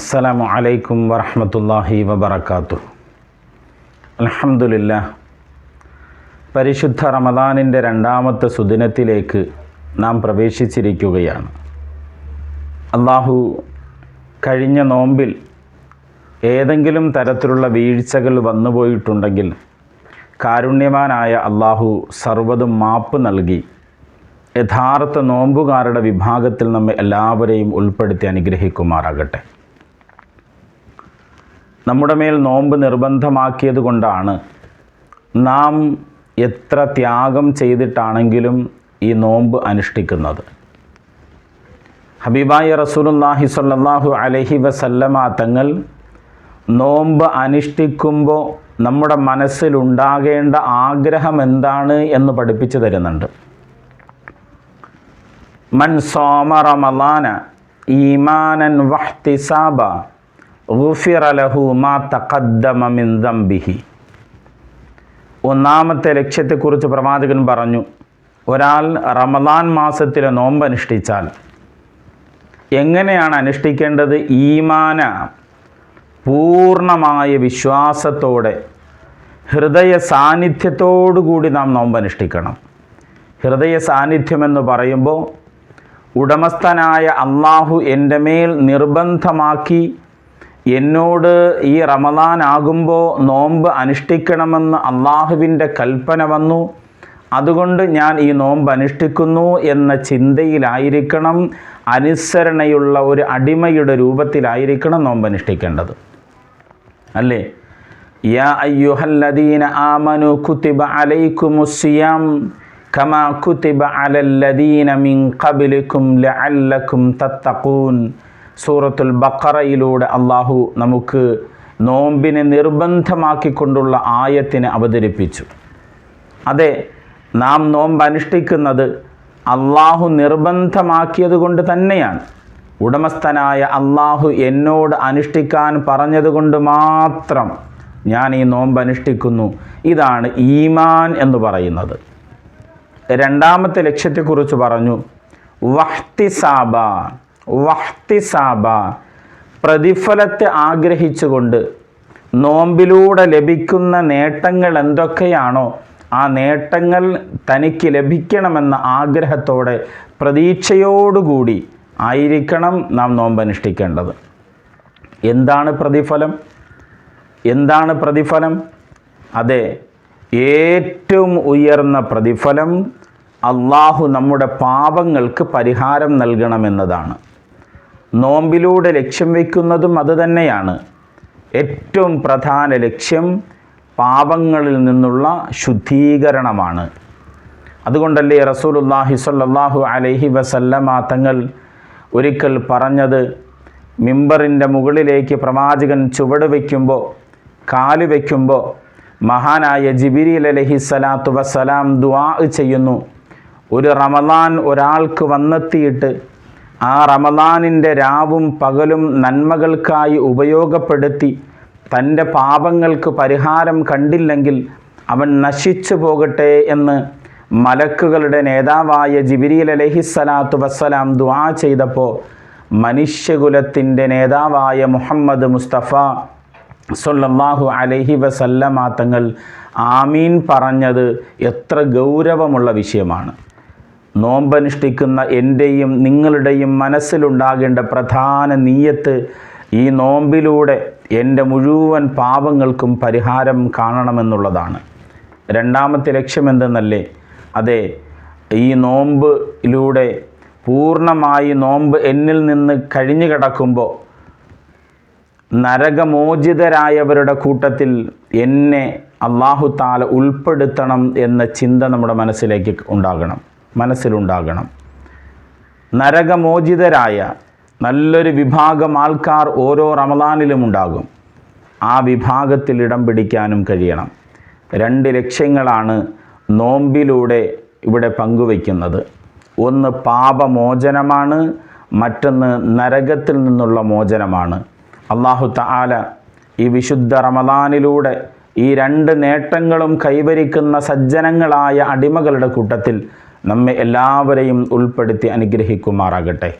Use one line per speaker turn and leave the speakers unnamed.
അസ്സലാമു അലൈക്കും വറഹമത്തല്ലാഹി വബർക്കാത്തു അലഹമുല്ല പരിശുദ്ധ റമദാനിന്റെ രണ്ടാമത്തെ സുദിനത്തിലേക്ക് നാം പ്രവേശിച്ചിരിക്കുകയാണ്. അള്ളാഹു കഴിഞ്ഞ നോമ്പിൽ ഏതെങ്കിലും തരത്തിലുള്ള വീഴ്ചകൾ വന്നുപോയിട്ടുണ്ടെങ്കിൽ കാരുണ്യവാനായ അള്ളാഹു സർവതും മാപ്പ് നൽകി യഥാർത്ഥ നോമ്പുകാരുടെ വിഭാഗത്തിൽ നമ്മെ എല്ലാവരെയും ഉൾപ്പെടുത്തി അനുഗ്രഹിക്കുമാറാകട്ടെ. നമ്മുടെ മേൽ നോമ്പ് നിർബന്ധമാക്കിയത് കൊണ്ടാണ്. നാം എത്ര ത്യാഗം ചെയ്തിട്ടാണെങ്കിലും ഈ നോമ്പ് അനുഷ്ഠിക്കുന്നത്. ഹബീബായ റസൂലുല്ലാഹി സ്വല്ലല്ലാഹു അലൈഹി വസല്ലമ തങ്ങൾ നോമ്പ് അനുഷ്ഠിക്കുമ്പോൾ നമ്മുടെ മനസ്സിലുണ്ടാകേണ്ട ആഗ്രഹം എന്താണ് എന്ന് പഠിപ്പിച്ചു തരുന്നുണ്ട്. മൻ സോമ റമലാന ഈമാനൻ വഹ്തിസാബ ഗുഫിറ ലഹു മാ തഖദ്ദമ മിൻ ദംബിഹി. ഒന്നാമത്തെ ലക്ഷ്യത്തെക്കുറിച്ച് പ്രവാചകൻ പറഞ്ഞു ഒരാൾ റമദാൻ മാസത്തിലെ നോമ്പ് അനുഷ്ഠിച്ചാൽ എങ്ങനെയാണ് അനുഷ്ഠിക്കേണ്ടത്? ഈമാന പൂർണമായ വിശ്വാസത്തോടെ ഹൃദയ സാന്നിധ്യത്തോടുകൂടി നാം നോമ്പ് അനുഷ്ഠിക്കണം. ഹൃദയ സാന്നിധ്യമെന്ന് പറയുമ്പോൾ ഉടമസ്ഥനായ അള്ളാഹു എന്റെ മേൽ നിർബന്ധമാക്കി എന്നോട് ഈ റമദാൻ ആകുമ്പോൾ നോമ്പ് അനുഷ്ഠിക്കണമെന്ന് അള്ളാഹുവിന്റെ കൽപ്പന വന്നു. അതുകൊണ്ട് ഞാൻ ഈ നോമ്പ് അനുഷ്ഠിക്കുന്നു എന്ന ചിന്തയിലായിരിക്കണം അനുസരണയുള്ള ഒരു അടിമയുടെ രൂപത്തിലായിരിക്കണം നോമ്പ് അനുഷ്ഠിക്കേണ്ടത്. അല്ലേ? യാ അയ്യുഹല്ലദീന ആമനു കുത്തിബ അലൈക്കുമുസിയാം കമാ കുത്തിബ അലല്ലദീന മിൻ ഖബിലിക്കും ലഅല്ലക്കും തത്തഖൂൻ. സൂറത്തുൽ ബക്കറയിലൂടെ അള്ളാഹു നമുക്ക് നോമ്പിനെ നിർബന്ധമാക്കിക്കൊണ്ടുള്ള ആയത്തിനെ അവതരിപ്പിച്ചു. അതെ നാം നോമ്പ് അനുഷ്ഠിക്കുന്നത് അള്ളാഹു നിർബന്ധമാക്കിയത് കൊണ്ട് തന്നെയാണ്. ഉടമസ്ഥനായ അള്ളാഹു എന്നോട് അനുഷ്ഠിക്കാൻ പറഞ്ഞതുകൊണ്ട് മാത്രം ഞാൻ ഈ നോമ്പ് അനുഷ്ഠിക്കുന്നു. ഇതാണ് ഈമാൻ എന്ന് പറയുന്നത്. രണ്ടാമത്തെ ലക്ഷ്യത്തെക്കുറിച്ച് പറഞ്ഞു വഹ്തിസാബ വഹ്തിസാബ പ്രതിഫലത്തെ ആഗ്രഹിച്ചുകൊണ്ട് നോമ്പിലൂടെ ലഭിക്കുന്ന നേട്ടങ്ങൾ എന്തൊക്കെയാണോ ആ നേട്ടങ്ങൾ തനിക്ക് ലഭിക്കണമെന്ന ആഗ്രഹത്തോടെ പ്രതീക്ഷയോടുകൂടി ആയിരിക്കണം നാം നോമ്പ് അനുഷ്ഠിക്കേണ്ടത് എന്താണ് പ്രതിഫലം? എന്താണ് പ്രതിഫലം? അതെ ഏറ്റവും ഉയർന്ന പ്രതിഫലം അള്ളാഹു നമ്മുടെ പാപങ്ങൾക്ക് പരിഹാരം നൽകണമെന്നതാണ്. നോമ്പിലൂടെ ലക്ഷ്യം വയ്ക്കുന്നതും അതുതന്നെയാണ് ഏറ്റവും പ്രധാന ലക്ഷ്യം പാപങ്ങളിൽ നിന്നുള്ള ശുദ്ധീകരണമാണ്. അതുകൊണ്ടല്ലേ റസൂലുല്ലാഹി സ്വല്ലല്ലാഹു അലൈഹി വസല്ലമ തങ്ങൾ ഒരിക്കൽ പറഞ്ഞത് മിമ്പറിന്റെ മുകളിലേക്ക് പ്രവാചകൻ ചുവട് വയ്ക്കുമ്പോൾ കാൽ വയ്ക്കുമ്പോൾ മഹാനായ ജിബിരിൽ അലഹി സലാത്തു വസ്സലാം ദുആ ചെയ്യുന്നു. ഒരു റമദാൻ ഒരാൾക്ക് വന്നെത്തിയിട്ട് ആ റമദാനിന്റെ രാവും പകലും നന്മകൾക്കായി ഉപയോഗപ്പെടുത്തി തന്റെ പാപങ്ങൾക്ക് പരിഹാരം കണ്ടില്ലെങ്കിൽ അവൻ നശിച്ചു പോകട്ടെ എന്ന് മലക്കുകളുടെ നേതാവായ ജിബിരിൽ അലഹിസ്സലാത്തു വസ്സലാം ദുആ ചെയ്തപ്പോൾ മനുഷ്യകുലത്തിന്റെ നേതാവായ മുഹമ്മദ് മുസ്തഫ സൊല്ലാഹു അലഹി വസല്ലമ തങ്ങൾ ആമീൻ പറഞ്ഞത് എത്ര ഗൗരവമുള്ള വിഷയമാണ്. നോമ്പനുഷ്ഠിക്കുന്ന എന്റെയും നിങ്ങളുടെയും മനസ്സിലുണ്ടാകേണ്ട പ്രധാന നീയത്ത് ഈ നോമ്പിലൂടെ എന്റെ മുഴുവൻ പാപങ്ങൾക്കും പരിഹാരം കാണണമെന്നുള്ളതാണ്. രണ്ടാമത്തെ ലക്ഷ്യം എന്തെന്നല്ലേ അതെ ഈ നോമ്പിലൂടെ പൂർണമായി നോമ്പ് എന്നിൽ നിന്ന് കഴിഞ്ഞു കിടക്കുമ്പോൾ നരകമോചിതരായവരുടെ കൂട്ടത്തിൽ എന്നെ അള്ളാഹു താല ഉൾപ്പെടുത്തണം എന്ന ചിന്ത നമ്മുടെ മനസ്സിലേക്ക് ഉണ്ടാകണം. മനസ്സിലുണ്ടാകണം. നരകമോചിതരായ നല്ലൊരു വിഭാഗം ആൾക്കാർ ഓരോ റമദാനിലും ഉണ്ടാകും. ആ വിഭാഗത്തിൽ ഇടം പിടിക്കാനും കഴിയണം. രണ്ട് ലക്ഷ്യങ്ങളാണ് നോമ്പിലൂടെ ഇവിടെ പങ്കുവയ്ക്കുന്നത്. ഒന്ന് പാപമോചനമാണ് മറ്റൊന്ന് നരകത്തിൽ നിന്നുള്ള മോചനമാണ്. അള്ളാഹു തആല ഈ വിശുദ്ധ റമദാനിലൂടെ ഈ രണ്ട് നേട്ടങ്ങളും കൈവരിക്കുന്ന സജ്ജനങ്ങളായ അടിമകളുടെ കൂട്ടത്തിൽ നമ്മെ എല്ലാവരെയും ഉൾപ്പെടുത്തി അനുഗ്രഹിക്കുമാറാകട്ടെ.